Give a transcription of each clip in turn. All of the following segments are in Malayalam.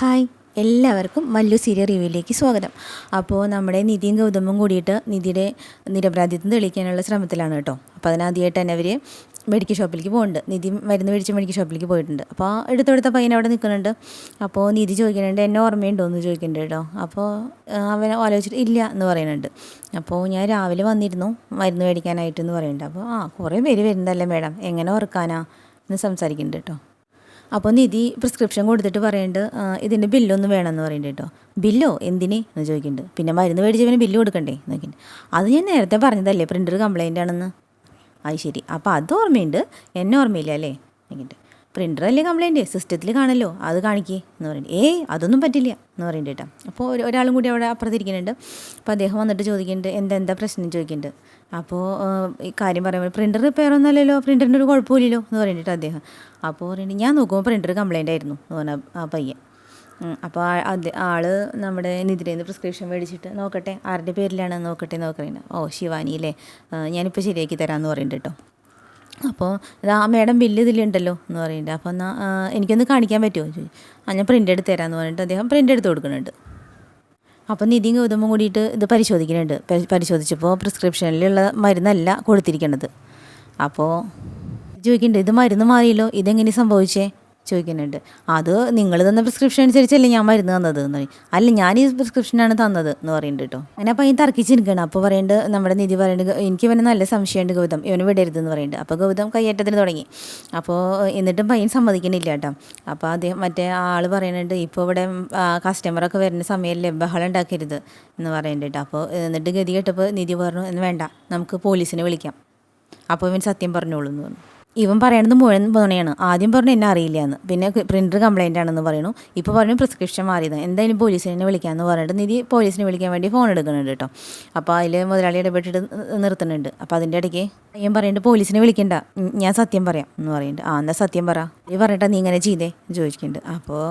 ഹായ് എല്ലാവർക്കും മല്ലു സീരിയൽ റിവ്യൂയിലേക്ക് സ്വാഗതം. അപ്പോൾ നമ്മുടെ നിധിയും ഗൗതമും കൂടിയിട്ട് നിധിയുടെ നിരപരാധിത്വം തെളിയിക്കാനുള്ള ശ്രമത്തിലാണ് കേട്ടോ. അപ്പോൾ അതിനാദ്യമായിട്ട് തന്നെ അവർ മെഡിക്കൽ ഷോപ്പിലേക്ക് പോകുന്നുണ്ട് നിധി മരുന്ന് മേടിച്ച് മെഡിക്കൽ ഷോപ്പിലേക്ക് പോയിട്ടുണ്ട്. അപ്പോൾ എടുത്തെടുത്ത പയ്യൻ അവിടെ നിൽക്കുന്നുണ്ട്. അപ്പോൾ നിധി ചോദിക്കുന്നുണ്ട് എന്നെ ഓർമ്മയുണ്ടോ എന്ന് ചോദിക്കുന്നുണ്ട് കേട്ടോ. അപ്പോൾ അവൻ ആലോചിച്ചിട്ട് ഇല്ല എന്ന് പറയുന്നുണ്ട്. അപ്പോൾ ഞാൻ രാവിലെ വന്നിരുന്നു മരുന്ന് മേടിക്കാനായിട്ട് എന്ന് പറയുന്നുണ്ട്. അപ്പോൾ ആ കുറേ പേര് വരുന്നതല്ലേ മേഡം. എങ്ങനെ ഓർക്കാനാ? എന്ന് സംസാരിക്കുന്നുണ്ട് കേട്ടോ. അപ്പോൾ നിധി പ്രിസ്ക്രിപ്ഷൻ കൊടുത്തിട്ട് പറയുന്നുണ്ട് "ആ, ഇതിന്റെ ബില്ലൊന്ന് വേണമെന്ന് പറയുന്നുണ്ട് കേട്ടോ. ബില്ലോ എന്തിന്? എന്ന് ചോദിക്കുന്നുണ്ട് പിന്നെ മരുന്ന് മേടിച്ചവന് ബില്ല് കൊടുക്കണ്ടേ? നോക്കിയിട്ട് അത് ഞാൻ നേരത്തെ പറഞ്ഞതല്ലേ പ്രിന്റർ കംപ്ലൈന്റ് ആണെന്ന്? അത് ശരി. അപ്പോൾ അത് ഓർമ്മയുണ്ട്. എന്നെ ഓർമ്മയില്ല അല്ലേ? ചോദിക്കുന്നുണ്ട് പ്രിന്റർ അല്ലേ കംപ്ലൈന്റ് സിസ്റ്റത്തിൽ കാണല്ലോ. അത് കാണിക്കേ എന്ന് പറയുന്നത് ഏയ് അതൊന്നും പറ്റില്ല എന്ന് പറയുന്നുണ്ട് കേട്ടോ അപ്പോൾ ഒരു- ഒരാളും കൂടി അവിടെ അപ്പുറത്തിരിക്കുന്നുണ്ട്. അപ്പോൾ അദ്ദേഹം വന്നിട്ട് ചോദിക്കുന്നുണ്ട് എന്തെന്താ എന്താ പ്രശ്നം ചോദിക്കുന്നുണ്ട്. അപ്പോൾ ഈ കാര്യം പറയുമ്പോൾ പ്രിന്റർ റിപ്പയർ ഒന്നുമല്ലല്ലോ പ്രിന്ററിന്റെ ഒരു കുഴപ്പമില്ലല്ലോ എന്ന് പറയുന്നുണ്ട് അദ്ദേഹം. അപ്പോൾ പറയുന്നുണ്ട് ഞാൻ നോക്കുമ്പോൾ പ്രിന്റർ കംപ്ലൈന്റ് ആയിരുന്നു എന്ന് പറഞ്ഞ ആ പയ്യൻ. അപ്പോൾ ആൾ നമ്മുടെ നിധിയിൽ നിന്ന് പ്രിസ്ക്രിപ്ഷൻ മേടിച്ചിട്ട് നോക്കട്ടെ ആരുടെ പേരിലാണ് നോക്കട്ടെ നോക്കണേ ഓ ശിവാനി അല്ലേ? ഞാനിപ്പോൾ ശരിയാക്കി തരാമെന്ന് പറയുന്നുണ്ട് കേട്ടോ അപ്പോൾ ഇതാ മേഡം ബില്ല് ഇതിലുണ്ടല്ലോ എന്ന് പറയുന്നുണ്ട് അപ്പോൾ എന്നാൽ എനിക്കൊന്ന് കാണിക്കാൻ പറ്റുമോ? ചോദിച്ചു. ആ ഞാൻ പ്രിന്റ് എടുത്ത് തരാമെന്ന് പറഞ്ഞിട്ട് അദ്ദേഹം പ്രിന്റ് എടുത്ത് കൊടുക്കുന്നുണ്ട്. അപ്പോൾ നിധി ഗൗതമും കൂടിയിട്ട് ഇത് പരിശോധിക്കുന്നുണ്ട്. പരി- പരിശോധിച്ചപ്പോൾ പ്രിസ്ക്രിപ്ഷനിലുള്ള മരുന്നല്ല കൊടുത്തിരിക്കുന്നത് അപ്പോൾ ചോദിക്കുന്നുണ്ട് ഇത് മരുന്ന് മാറിയല്ലോ ഇതെങ്ങനെ സംഭവിച്ചേ? ചോദിക്കുന്നുണ്ട്. അത് നിങ്ങൾ തന്ന പ്രിസ്ക്രിപ്ഷൻ അനുസരിച്ചല്ലേ ഞാൻ മരുന്ന് തന്നത്? എന്ന് പറയും. അല്ല ഞാൻ ഈ പ്രിസ്ക്രിപ്ഷനാണ് തന്നത് എന്ന് പറയുന്നുണ്ട് കേട്ടോ. അങ്ങനെ അപ്പോൾ ഈ തർക്കിച്ചിരിക്കണം അപ്പോൾ പറയുന്നുണ്ട് നമ്മുടെ നിധി പറയുന്നത് എനിക്ക് ഇവനെ നല്ല സംശയമുണ്ട് ഗൗതം. ഇവന് വിടരുതെന്ന് പറയുന്നുണ്ട് അപ്പോൾ ഗൗതം കയ്യേറ്റത്തിന് തുടങ്ങി. അപ്പോൾ എന്നിട്ടും പയ്യൻ സമ്മതിക്കണില്ല കേട്ടോ. അപ്പോൾ അദ്ദേഹം മറ്റേ ആൾ പറയുന്നുണ്ട് ഇപ്പോൾ ഇവിടെ കസ്റ്റമറൊക്കെ വരുന്ന സമയമല്ലേ ബഹളം ഉണ്ടാക്കരുത് എന്ന് പറയുന്നുണ്ട് കേട്ടോ. അപ്പോൾ എന്നിട്ട് ഗതി കേട്ടപ്പോൾ നിധി പറഞ്ഞു എന്ന് വേണ്ട നമുക്ക് പോലീസിനെ വിളിക്കാം. അപ്പോൾ ഇവൻ സത്യം പറഞ്ഞോളൂ എന്ന് പറഞ്ഞു. ഇവൻ പറയണത് മുഴുവൻ പോണയാണ് ആദ്യം പറഞ്ഞു എന്നെ അറിയില്ല എന്ന് പിന്നെ പ്രിന്റർ കംപ്ലൈന്റ് ആണെന്ന് പറയുന്നു. ഇപ്പോൾ പറഞ്ഞു പ്രിസ്ക്രിപ്ഷൻ മാറിയത്. എന്തായാലും പോലീസിനെ വിളിക്കാമെന്ന് പറഞ്ഞിട്ട് നിധി പോലീസിനെ വിളിക്കാൻ വേണ്ടി ഫോൺ എടുക്കുന്നുണ്ട് കേട്ടോ അപ്പോൾ അതിൽ മുതലാളി ഇടപെട്ടിട്ട് നിർത്തുന്നുണ്ട്. അപ്പോൾ അതിന്റെ ഇടയ്ക്ക് ഞാൻ പറയുന്നുണ്ട് പോലീസിനെ വിളിക്കണ്ട. ഞാൻ സത്യം പറയാം എന്ന് പറയുന്നുണ്ട് ആ എന്താ സത്യം പറ. നീ പറഞ്ഞിട്ടാ നീ ഇങ്ങനെ ചെയ്തേ ചോദിക്കുന്നുണ്ട് അപ്പോൾ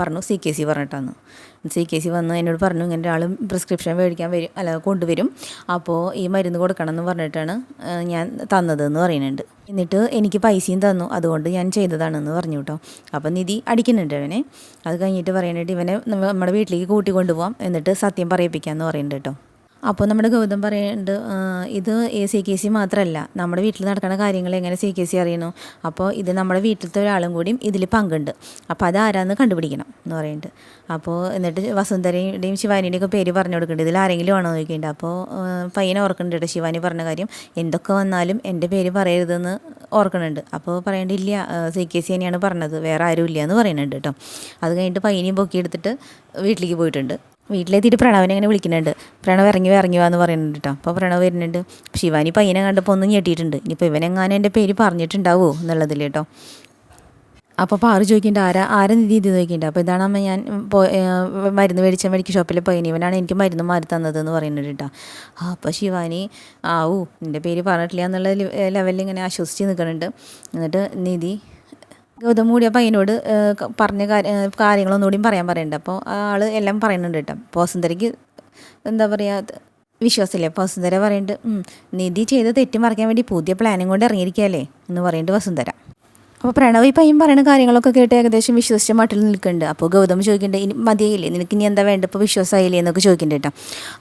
പറഞ്ഞു സി കെ സി പറഞ്ഞിട്ടാന്ന്. സി കെ സി വന്ന് എന്നോട് പറഞ്ഞു ഇങ്ങനെ ഒരാൾ പ്രിസ്ക്രിപ്ഷൻ മേടിക്കാൻ വരും അല്ല കൊണ്ടുവരും. അപ്പോൾ ഈ മരുന്ന് കൊടുക്കണം എന്ന് പറഞ്ഞിട്ടാണ് ഞാൻ തന്നത് എന്ന് പറയുന്നുണ്ട്. എന്നിട്ട് എനിക്ക് പൈസയും തന്നു. അതുകൊണ്ട് ഞാൻ ചെയ്തതാണെന്ന് പറഞ്ഞു കേട്ടോ അപ്പം നിധി അടിക്കുന്നുണ്ട് അവനെ. അത് കഴിഞ്ഞിട്ട് പറയുന്നുണ്ട് ഇവനെ നമ്മുടെ വീട്ടിലേക്ക് കൂട്ടി കൊണ്ടുപോകാം എന്നിട്ട് സത്യം പറയിപ്പിക്കാമെന്ന് പറയുന്നുണ്ട് കേട്ടോ അപ്പോൾ നമ്മുടെ ഗൗതം പറയുന്നുണ്ട് ഇത് സി കെ സി മാത്രമല്ല നമ്മുടെ വീട്ടിൽ നടക്കുന്ന കാര്യങ്ങൾ എങ്ങനെ സി കെ സി അറിയുന്നു അപ്പോൾ ഇത് നമ്മുടെ വീട്ടിലത്തെ ഒരാളും കൂടിയും ഇതിൽ പങ്കുണ്ട്. അപ്പോൾ അത് ആരാന്ന് കണ്ടുപിടിക്കണം എന്ന് പറയുന്നുണ്ട് അപ്പോൾ എന്നിട്ട് വസുന്ധരയുടെയും ശിവാനിയുടെയും ഒക്കെ പേര് പറഞ്ഞു കൊടുക്കുന്നുണ്ട് ഇതിൽ ആരെങ്കിലും ആണോ നോക്കിയിട്ടുണ്ട് അപ്പോൾ പയ്യനെ ഓർക്കുന്നുണ്ട് കേട്ടോ ശിവാനി പറഞ്ഞ കാര്യം. എന്തൊക്കെ വന്നാലും എന്റെ പേര് പറയരുതെന്ന് ഓർക്കുന്നുണ്ട്. അപ്പോൾ പറയേണ്ടില്ല സി കെ സി തന്നെയാണ് പറഞ്ഞത്. വേറെ ആരും ഇല്ല എന്ന് പറയുന്നുണ്ട് കേട്ടോ. അത് കഴിഞ്ഞിട്ട് പയ്യനെയും പൊക്കിയെടുത്തിട്ട് വീട്ടിലേക്ക് പോയിട്ടുണ്ട്. വീട്ടിലെത്തിയിട്ട് പ്രണവനെ ഇങ്ങനെ വിളിക്കുന്നുണ്ട്. പ്രണവ് ഇറങ്ങി ഇറങ്ങി എന്ന് പറയുന്നുണ്ട് കേട്ടോ. അപ്പോൾ പ്രണവ് വരുന്നുണ്ട്. ശിവാനി പയ്യനെ കണ്ടപ്പോൾ ഒന്നും ഞെട്ടിയിട്ടുണ്ട്. ഇനിയിപ്പോൾ ഇവനെങ്ങാനും എന്റെ പേര് പറഞ്ഞിട്ടുണ്ടാവുമോ എന്നുള്ളതിൽ കേട്ടോ. അപ്പോൾ പാറു ചോദിക്കേണ്ട ആരാ ആരാ നിധി ഇത് ചോദിക്കേണ്ട അപ്പോൾ ഇതാണ് അമ്മ ഞാൻ മരുന്ന് മേടിച്ച മെഡിക്കൽ ഷോപ്പിൽ പയ്യൻ ഇവനാണ് എനിക്ക് മരുന്ന് മാറി തന്നതെന്ന് പറയുന്നുണ്ട് കേട്ടോ. അപ്പോൾ ശിവാനി ആവൂ നിന്റെ പേര് പറഞ്ഞിട്ടില്ല എന്നുള്ള ലെവലിൽ ഇങ്ങനെ ആശ്വസിച്ച് നിൽക്കുന്നുണ്ട്. എന്നിട്ട് നിധി ഗൗതം കൂടി ആ പയ്യനോട് പറഞ്ഞ കാര്യ കാര്യങ്ങളൊന്നുകൂടി കാര്യങ്ങളൊന്നുകൂടിയും പറയാൻ പറയുന്നുണ്ട് അപ്പോൾ ആൾ എല്ലാം പറയുന്നുണ്ട് കേട്ടോ. അപ്പോൾ വസുന്ധരയ്ക്ക് എന്താ പറയുക വിശ്വാസമില്ലേ? അപ്പോൾ വസുന്ധര പറയുന്നുണ്ട് നിധി ചെയ്ത തെറ്റ് മറയ്ക്കാൻ വേണ്ടി പുതിയ പ്ലാനും കൊണ്ട് ഇറങ്ങിയിരിക്കുകയല്ലേ എന്ന് പറയുന്നുണ്ട് വസുന്ധര. അപ്പോൾ പ്രണവ് ഈ പയ്യൻ പറയുന്ന കാര്യങ്ങളൊക്കെ കേട്ട് ഏകദേശം വിശ്വസിച്ച മട്ടിൽ നിൽക്കുന്നുണ്ട് അപ്പോൾ ഗൗതം ചോദിക്കേണ്ടത് ഇനി മതിയായില്ലേ? നിനക്ക് ഇനി എന്താ വേണ്ട? ഇപ്പോൾ വിശ്വാസമായില്ലേ എന്നൊക്കെ ചോദിക്കേണ്ട കേട്ടോ.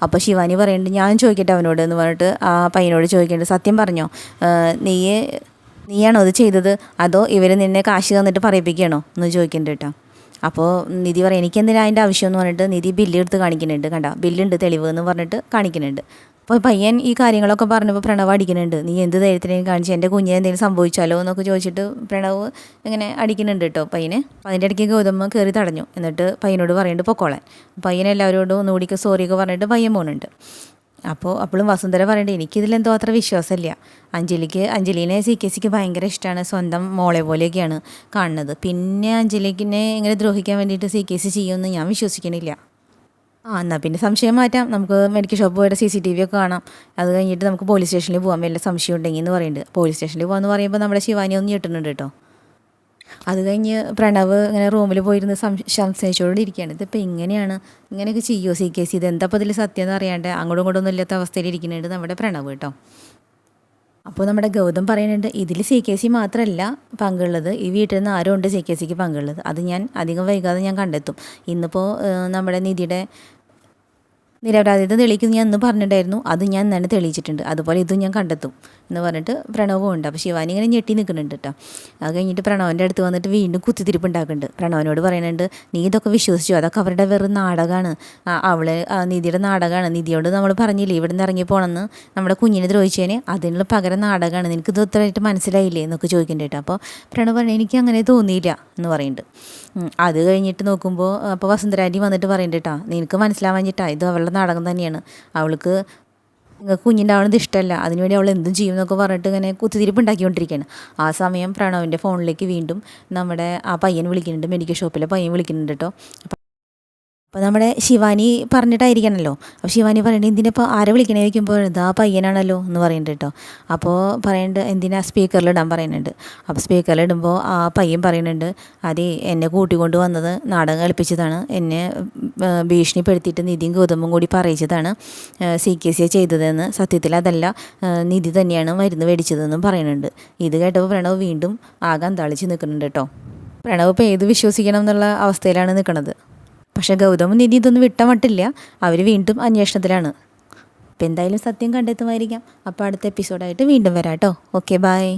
അപ്പോൾ ശിവാനി പറയുന്നുണ്ട് ഞാൻ ചോദിക്കട്ടെ അവനോട്? എന്ന് പറഞ്ഞിട്ട് ആ പയ്യനോട് ചോദിക്കേണ്ടത് സത്യം പറഞ്ഞോ? നീ നീയാണോ ഇത് ചെയ്തത്? അതോ ഇവർ നിന്നെ കാശ് തന്നിട്ട് പറയിപ്പിക്കണോ എന്ന് ചോദിക്കണ്ട കേട്ടോ. അപ്പോൾ നിധി പറയും എനിക്കെന്തിനാ അതിന്റെ ആവശ്യം എന്ന് പറഞ്ഞിട്ട് നിധി ബില്ല് എടുത്ത് കാണിക്കുന്നുണ്ട്. കണ്ട ബില്ലുണ്ട് തെളിവ് എന്ന് പറഞ്ഞിട്ട് കാണിക്കുന്നുണ്ട്. അപ്പോൾ പയ്യൻ ഈ കാര്യങ്ങളൊക്കെ പറഞ്ഞപ്പോൾ പ്രണവ് അടിക്കുന്നുണ്ട്. നീ എന്ത് ധൈര്യത്തിനേയും കാണിച്ച് എന്റെ കുഞ്ഞിനെ എന്തെങ്കിലും സംഭവിച്ചാലോ? എന്നൊക്കെ ചോദിച്ചിട്ട് പ്രണവ് ഇങ്ങനെ അടിക്കുന്നുണ്ട് കേട്ടോ പയ്യനെ. അപ്പോൾ അതിന്റെ ഇടയ്ക്ക് ഗൗതമ കയറി തടഞ്ഞു. എന്നിട്ട് പയ്യനോട് പറയുന്നുണ്ട് പൊക്കോളാൻ. പയ്യൻ എല്ലാവരോടും ഒന്നുകൂടിക്ക് സോറിയൊക്കെ പറഞ്ഞിട്ട് പയ്യൻ പോകുന്നുണ്ട് അപ്പോൾ അപ്പോഴും വസുന്ധര പറയുന്നുണ്ട് എനിക്കിതിലെന്തോ അത്ര വിശ്വാസമില്ല. അഞ്ജലിക്ക് അഞ്ജലീനെ സി കെ സിക്ക് ഭയങ്കര ഇഷ്ടമാണ് സ്വന്തം മോളെ പോലെയൊക്കെയാണ് കാണുന്നത്. പിന്നെ അഞ്ജലിക്കിനെ ഇങ്ങനെ ദ്രോഹിക്കാൻ വേണ്ടിയിട്ട് സി കെ സി ചെയ്യുമെന്ന് ഞാൻ വിശ്വസിക്കണില്ല. ആ എന്നാൽ പിന്നെ സംശയം മാറ്റാം. നമുക്ക് മെഡിക്കൽ ഷോപ്പ് പോയിട്ട് സി സി ടി വി ഒക്കെ കാണാം. അത് കഴിഞ്ഞിട്ട് നമുക്ക് പോലീസ് സ്റ്റേഷനിൽ പോകാൻ വല്ല സംശയം ഉണ്ടെങ്കിൽ എന്ന് പറയുന്നുണ്ട് പോലീസ് സ്റ്റേഷനിൽ പോകാമെന്ന് പറയുമ്പോൾ നമ്മുടെ ശിവാനി ഒന്ന് ഞെട്ടുന്നുണ്ട് കേട്ടോ. അത് കഴിഞ്ഞ് പ്രണവ് ഇങ്ങനെ റൂമിൽ പോയിരുന്ന് സം- സംശയിച്ചോണ്ട് ഇരിക്കുകയാണ്. ഇതിപ്പോൾ ഇങ്ങനെയാണ് ഇങ്ങനെയൊക്കെ ചെയ്യുമോ സി കെ സി? ഇത് എന്താ അപ്പോൾ ഇതിൽ സത്യം എന്ന് അറിയാണ്ട് അങ്ങോട്ടും ഇങ്ങോട്ടും ഒന്നും ഇല്ലാത്ത അവസ്ഥയിൽ ഇരിക്കുന്നുണ്ട് നമ്മുടെ പ്രണവ് കേട്ടോ. അപ്പോൾ നമ്മുടെ ഗൗതം പറയുന്നുണ്ട് ഇതിൽ സി കെ സി മാത്രമല്ല പങ്കുള്ളത്. ഈ വീട്ടിൽ നിന്ന് ആരും ഉണ്ട് സി കെ സിക്ക് പങ്കുള്ളത്? അത് ഞാൻ അധികം വൈകാതെ ഞാൻ കണ്ടെത്തും. ഇന്നിപ്പോൾ നമ്മുടെ നിധിയുടെ നിരപരാധിത തെളിയിക്കുന്നു ഞാൻ ഇന്ന് പറഞ്ഞിട്ടുണ്ടായിരുന്നു. അത് ഞാൻ തന്നെ തെളിയിച്ചിട്ടുണ്ട്. അതുപോലെ ഇതും ഞാൻ കണ്ടെത്തും എന്ന് പറഞ്ഞിട്ട് പ്രണവും ഉണ്ട്. അപ്പോൾ ശിവാനി ഇങ്ങനെ ഞെട്ടി നിൽക്കുന്നുണ്ട് കേട്ടോ. അത് കഴിഞ്ഞിട്ട് പ്രണവന്റെ അടുത്ത് വന്നിട്ട് വീണ്ടും കുത്തിത്തിരിപ്പ് ഉണ്ടാക്കുന്നുണ്ട്. പ്രണവനോട് പറയുന്നുണ്ട് നീ ഇതൊക്കെ വിശ്വസിച്ചു. അതൊക്കെ അവരുടെ വെറും നാടകമാണ് അവളെ നിധിയുടെ നാടകമാണ് നിധിയോട് നമ്മൾ പറഞ്ഞില്ലേ ഇവിടെ നിന്ന് ഇറങ്ങി പോകണമെന്ന് നമ്മുടെ കുഞ്ഞിനെ ദ്രോഹിച്ചതിന് അതിനുള്ള പകരം നാടകമാണ് നിനക്ക് ഇത് ഉത്തരമായിട്ട് മനസ്സിലായില്ലേ? എന്നൊക്കെ ചോദിക്കുന്നുണ്ട് കേട്ടോ. അപ്പോൾ പ്രണവ് പറഞ്ഞു എനിക്ക് അങ്ങനെ തോന്നിയില്ല. എന്ന് പറയുന്നുണ്ട്. അത് കഴിഞ്ഞിട്ട് നോക്കുമ്പോൾ അപ്പോൾ വസുന്ധരാജി വന്നിട്ട് പറയുന്നുണ്ട് കേട്ടോ. നിനക്ക് മനസ്സിലാവാഞ്ഞിട്ടാ ഇത് അവളുടെ നാടകം തന്നെയാണ്. അവൾക്ക് കുഞ്ഞിന്റെ ആവണത് ഇഷ്ടമല്ല അതിനുവേണ്ടി അവൾ എന്തും ചെയ്യും എന്നൊക്കെ പറഞ്ഞിട്ട് ഇങ്ങനെ കുത്തിരിപ്പ് ഉണ്ടാക്കിക്കൊണ്ടിരിക്കുകയാണ്. ആ സമയം പ്രണവിന്റെ ഫോണിലേക്ക് വീണ്ടും നമ്മുടെ ആ പയ്യൻ വിളിക്കുന്നുണ്ട്. മെഡിക്കൽ ഷോപ്പിലെ പയ്യൻ വിളിക്കുന്നുണ്ട് കേട്ടോ. അപ്പോൾ നമ്മുടെ ശിവാനി പറഞ്ഞിട്ടായിരിക്കണമല്ലോ അപ്പോൾ ശിവാനി പറയുന്നത് എന്തിനിപ്പോൾ ആരെ വിളിക്കണേ? ചോദിക്കുമ്പോൾ ഇതാ പയ്യനാണല്ലോ എന്ന് പറയുന്നുണ്ട് കേട്ടോ അപ്പോൾ പറയേണ്ടത് എന്തിനാ സ്പീക്കറിൽ ഇടാൻ പറയുന്നുണ്ട് അപ്പോൾ സ്പീക്കറിൽ ഇടുമ്പോൾ ആ പയ്യൻ പറയുന്നുണ്ട് അതേ എന്നെ കൂട്ടിക്കൊണ്ട് വന്നത് നാടകം കളിപ്പിച്ചതാണ്. എന്നെ ഭീഷണിപ്പെടുത്തിയിട്ട് നിധിയും ഗൗതമും കൂടി പറയിച്ചതാണ് സി കെ സി ചെയ്തതെന്ന്. സത്യത്തിൽ അതല്ല നിധി തന്നെയാണ് മരുന്ന് മേടിച്ചതെന്നും പറയുന്നുണ്ട് ഇത് കേട്ടപ്പോൾ പ്രണവ് വീണ്ടും ആകെ അന്താളിച്ച് നിൽക്കുന്നുണ്ട് കേട്ടോ പ്രണവ് ഇപ്പോൾ ഏത് വിശ്വസിക്കണം എന്നുള്ള അവസ്ഥയിലാണ് നിൽക്കുന്നത് പക്ഷേ ഗൗതമും നിധി ഇതൊന്നും വിട്ടമട്ടില്ല. അവർ വീണ്ടും അന്വേഷണത്തിലാണ്. അപ്പോൾ എന്തായാലും സത്യം കണ്ടെത്തുമായിരിക്കാം. അപ്പോൾ അടുത്ത എപ്പിസോഡായിട്ട് വീണ്ടും വരാം കേട്ടോ. Okay bye